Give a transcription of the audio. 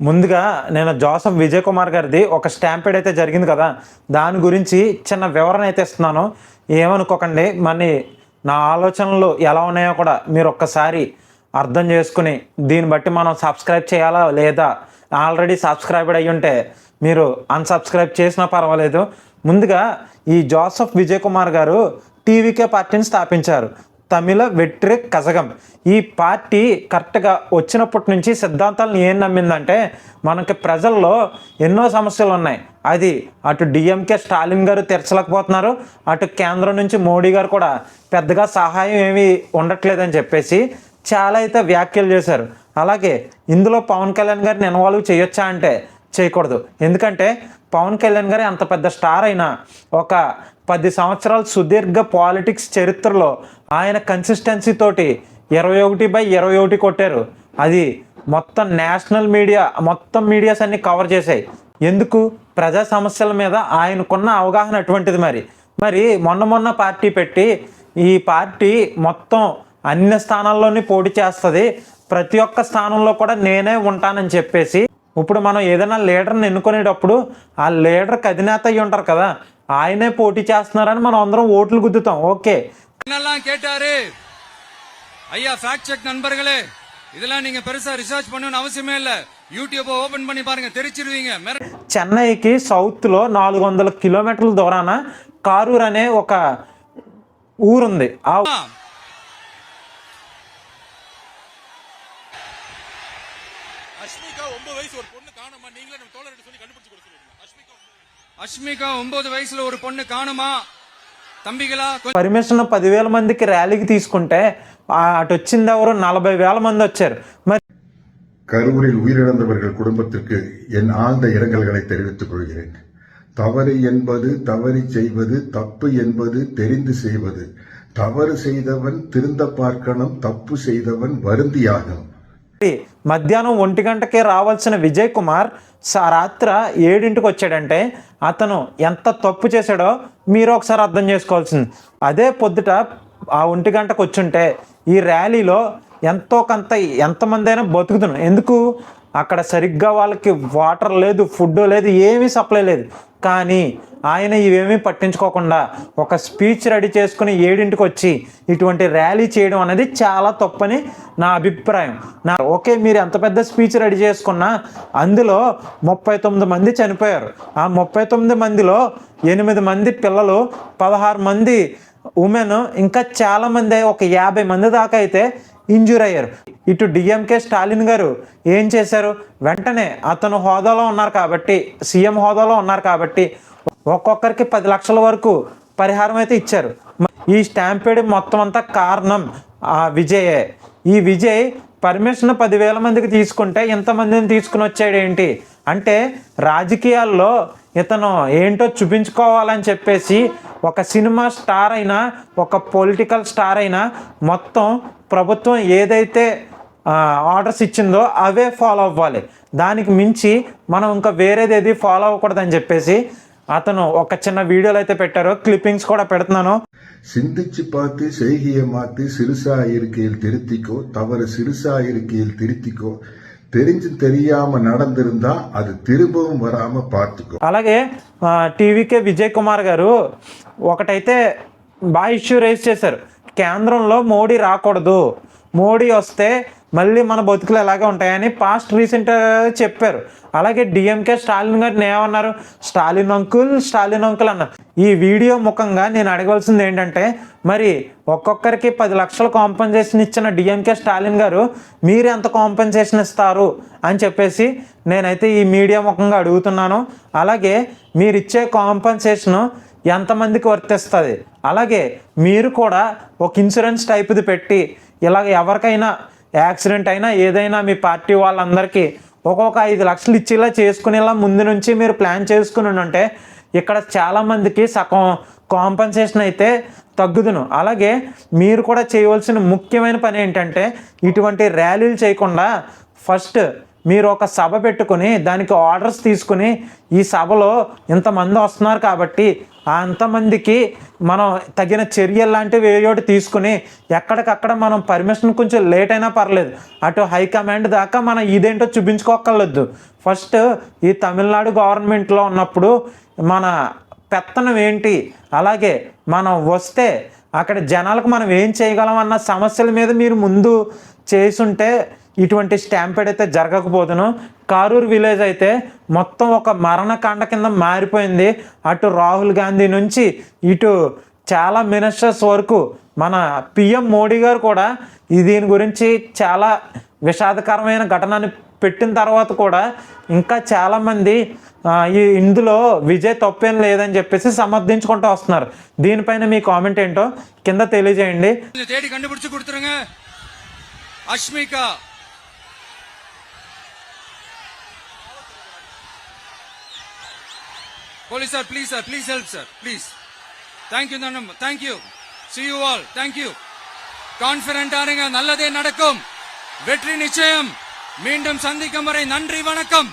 ముందుగా నేను జోసఫ్ విజయ్ కుమార్ గారిది ఒక స్టాంపేడ్ అయితే జరిగింది కదా. దాని గురించి చిన్న వివరణ అయితే ఇస్తున్నాను. ఏమనుకోకండి మరి నా ఆలోచనలు ఎలా ఉన్నాయో కూడా మీరు ఒక్కసారి అర్థం చేసుకుని దీన్ని బట్టి మనం సబ్స్క్రైబ్ చేయాలా లేదా? ఆల్రెడీ సబ్స్క్రైబ్ అయ్యి ఉంటే మీరు అన్సబ్స్క్రైబ్ చేసినా పర్వాలేదు. ముందుగా ఈ జోసఫ్ విజయ్ కుమార్ గారు టీవీకే పార్టీని స్థాపించారు. తమిళ వెట్రి కజగం. ఈ పార్టీ కరెక్ట్గా వచ్చినప్పటి నుంచి సిద్ధాంతాలను ఏం నమ్మిందంటే మనకి ప్రజల్లో ఎన్నో సమస్యలు ఉన్నాయి. అది అటు డిఎంకే స్టాలిన్ గారు తెరచలేకపోతున్నారు అటు కేంద్రం నుంచి మోడీ గారు కూడా పెద్దగా సహాయం ఏమీ ఉండట్లేదని చెప్పేసి చాలా అయితే వ్యాఖ్యలు చేశారు. అలాగే ఇందులో పవన్ కళ్యాణ్ గారిని ఇన్వాల్వ్ చేయొచ్చా అంటే చేయకూడదు. ఎందుకంటే పవన్ కళ్యాణ్ గారు అంత పెద్ద స్టార్ అయినా ఒక పది సంవత్సరాల సుదీర్ఘ పాలిటిక్స్ చరిత్రలో ఆయన కన్సిస్టెన్సీ తోటి ఇరవై ఒకటి బై ఇరవై ఒకటి కొట్టారు. అది మొత్తం నేషనల్ మీడియా మొత్తం మీడియాస్ అన్ని కవర్ చేశాయి. ఎందుకు? ప్రజా సమస్యల మీద ఆయనకున్న అవగాహన అటువంటిది మరి. మరి మొన్న మొన్న పార్టీ పెట్టి ఈ పార్టీ మొత్తం అన్ని స్థానాల్లోని పోటీ చేస్తుంది. ప్రతి ఒక్క స్థానంలో కూడా నేనే ఉంటానని చెప్పేసి ఇప్పుడు మనం ఏదైనా లీడర్ని ఎన్నుకునేటప్పుడు ఆ లీడర్కి అధినేత అయ్యి ఉంటారు కదా. ఆయనే పోటీ చేస్తున్నారని మనం అందరం ఓట్లు గుద్దుతాం ఓకే என்னெல்லாம் கேட்டாரு ஐயா ஃபேக்ட் செக் நண்பர்களே இதெல்லாம் நீங்க பெருசா ரிசர்ச் பண்ணணும்னு அவசியமே இல்ல யூடியூப் ஓபன் பண்ணி பாருங்க தெரிச்சிருவீங்க மிர- చెన్నైకి సౌత్లో నాలుగు వందల కిలోమీటర్ల దూరాన కారూర్ అనే ఒక ఊరుంది ఆ அஸ்மிகா ஒன்பது வயசு ஒரு பொண்ணு காணோமா நீங்களே நம்ம தோழர்கிட்ட சொல்லி கண்டுபிடிச்சு கொடுக்க சொல்லிடுங்க அஸ்மிகா ஒன்பது அஷ்மிகா ஒன்பது வயசுல ஒரு பொண்ணு காணுமா தம்பிகளா கொஞ்சம் పర్మిషన్ పదివేల మందికి ర్యాలీకి తీసుకుంటే ఆ అటు వచ్చింది ఎవరు నలభై వేల మంది వచ్చారు మరి கரூரில் உயிரிழந்தவர்கள் குடும்பத்திற்கு என் ஆழ்ந்த இரங்கல்களை தெரிவித்துக் கொள்கிறேன் தவறு என்பது தவறி செய்வது தப்பு என்பது தெரிந்து செய்வது தவறு செய்தவன் திருந்த பார்க்கணும் தப்பு செய்தவன் வருந்தியாகணும் మధ్యాహ్నం ఒంటి గంటకే రావాల్సిన విజయ్ కుమార్ సా రాత్ర ఏడింటికి వచ్చాడంటే అతను ఎంత తప్పు చేశాడో మీరు ఒకసారి అర్థం చేసుకోవాల్సింది. అదే పొద్దుట ఆ ఒంటి గంటకు వచ్చుంటే ఈ ర్యాలీలో ఎంతో కొంత ఎంతమంది అయినా బతుకుతున్నాం. ఎందుకు? అక్కడ సరిగ్గా వాళ్ళకి వాటర్ లేదు ఫుడ్ లేదు ఏమీ సప్లై లేదు. కానీ ఆయన ఇవేమీ పట్టించుకోకుండా ఒక స్పీచ్ రెడీ చేసుకుని ఏడింటికి వచ్చి ఇటువంటి ర్యాలీ చేయడం అనేది చాలా తప్పని నా అభిప్రాయం. నా ఓకే మీరు ఎంత పెద్ద స్పీచ్ రెడీ చేసుకున్నా అందులో ముప్పై తొమ్మిది మంది చనిపోయారు. ఆ ముప్పై తొమ్మిది మందిలో ఎనిమిది మంది పిల్లలు పదహారు మంది ఉమెన్ ఇంకా చాలామంది ఒక యాభై మంది దాకా అయితే ఇంజూర్ అయ్యారు. ఇటు డిఎంకే స్టాలిన్ గారు ఏం చేశారు? వెంటనే అతను హోదాలో ఉన్నారు కాబట్టి సీఎం హోదాలో ఉన్నారు కాబట్టి ఒక్కొక్కరికి పది లక్షల వరకు పరిహారం అయితే ఇచ్చారు. ఈ స్టాంపేడ్ మొత్తం అంతా కారణం ఆ విజయే. ఈ విజయ్ పర్మిషన్ పదివేల మందికి తీసుకుంటే ఇంతమందిని తీసుకుని వచ్చాడు ఏంటి? అంటే రాజకీయాల్లో ఇతను ఏంటో చూపించుకోవాలని చెప్పేసి ఒక సినిమా స్టార్ అయినా ఒక పొలిటికల్ స్టార్ అయినా మొత్తం ప్రభుత్వం ఏదైతే ఆర్డర్స్ ఇచ్చిందో అవే ఫాలో అవ్వాలి దానికి మించి మనం ఇంకా వేరేది ఏది ఫాలో అవ్వకూడదని చెప్పేసి అతను ఒక చిన్న వీడియోలు అయితే పెట్టారు క్లిప్పింగ్స్ కూడా పెడుతున్నాను சிந்திச்சு பார்த்து செய்கையை மாத்தி சிறுசா இருக்கையில் திருத்திக்கோ தவறு சிறுசா இருக்கையில் திருத்திக்கோ தெரிஞ்சு தெரியாம நடந்திருந்தா அது திரும்பவும் வராம பார்த்துக்கோ అలాగే ఆ, టీవీకే విజయ్ కుమార్ గారు ఒకటైతే బాగా ఇష్యూ రేస్ చేశారు కేంద్రంలో మోడీ రాకూడదు మోడీ వస్తే మళ్ళీ మన బతుకులు ఎలాగే ఉంటాయని పాస్ట్ రీసెంట్ చెప్పారు. అలాగే డిఎంకే స్టాలిన్ గారిని ఏమన్నారు? స్టాలిన్ అంకుల్ స్టాలిన్ అంకుల్ అన్నారు. ఈ వీడియో ముఖంగా నేను అడగవలసింది ఏంటంటే మరి ఒక్కొక్కరికి పది లక్షల కాంపెన్సేషన్ ఇచ్చిన డిఎంకే స్టాలిన్ గారు మీరు ఎంత కాంపెన్సేషన్ ఇస్తారు అని చెప్పేసి నేనైతే ఈ మీడియా ముఖంగా అడుగుతున్నాను. అలాగే మీరు ఇచ్చే కాంపెన్సేషన్ ఎంతమందికి వర్తిస్తుంది అలాగే మీరు కూడా ఒక ఇన్సూరెన్స్ టైప్ది పెట్టి ఇలాగ ఎవరికైనా యాక్సిడెంట్ అయినా ఏదైనా మీ పార్టీ వాళ్ళందరికీ ఒక్కొక్క ఐదు లక్షలు ఇచ్చేలా చేసుకునేలా ముందు నుంచి మీరు ప్లాన్ చేసుకుని ఉంటే ఇక్కడ చాలామందికి సగం కాంపన్సేషన్ అయితే తగ్గుదును. అలాగే మీరు కూడా చేయవలసిన ముఖ్యమైన పని ఏంటంటే ఇటువంటి ర్యాలీలు చేయకుండా ఫస్ట్ మీరు ఒక సభ పెట్టుకుని దానికి ఆర్డర్స్ తీసుకుని ఈ సభలో ఇంతమంది వస్తున్నారు కాబట్టి అంతమందికి మనం తగిన చర్యలు లాంటివి ఏయోటి తీసుకుని ఎక్కడికక్కడ మనం పర్మిషన్ కొంచెం లేట్ అయినా పర్లేదు. అటు హైకమాండ్ దాకా మనం ఇదేంటో చూపించుకోక్కర్లేదు. ఫస్ట్ ఈ తమిళనాడు గవర్నమెంట్లో ఉన్నప్పుడు మన పెత్తనం ఏంటి? అలాగే మనం వస్తే అక్కడ జనాలకు మనం ఏం చేయగలం అన్న సమస్యల మీద మీరు ముందు చేసుంటే ఇటువంటి స్టాంపేడ్ అయితే జరగకపోదును. కారూర్ విలేజ్ అయితే మొత్తం ఒక మరణకాండ కింద మారిపోయింది. అటు రాహుల్ గాంధీ నుంచి ఇటు చాలా మినిస్టర్స్ వరకు మన పిఎం మోడీ గారు కూడా దీని గురించి చాలా విషాదకరమైన ఘటనని పెట్టిన తర్వాత కూడా ఇంకా చాలామంది ఈ ఇందులో విజయ్ తప్పేం లేదని చెప్పేసి సమర్థించుకుంటూ వస్తున్నారు. దీనిపైన మీ కామెంట్ ఏంటో కింద తెలియజేయండి. Ashmika police sir please sir please help sir please thank you thank you see you all thank you confident ஆனுங்க நல்லதே நடக்கும். வெற்றி நிச்சயம். மீண்டும் சந்திக்கும் வரை நன்றி வணக்கம்.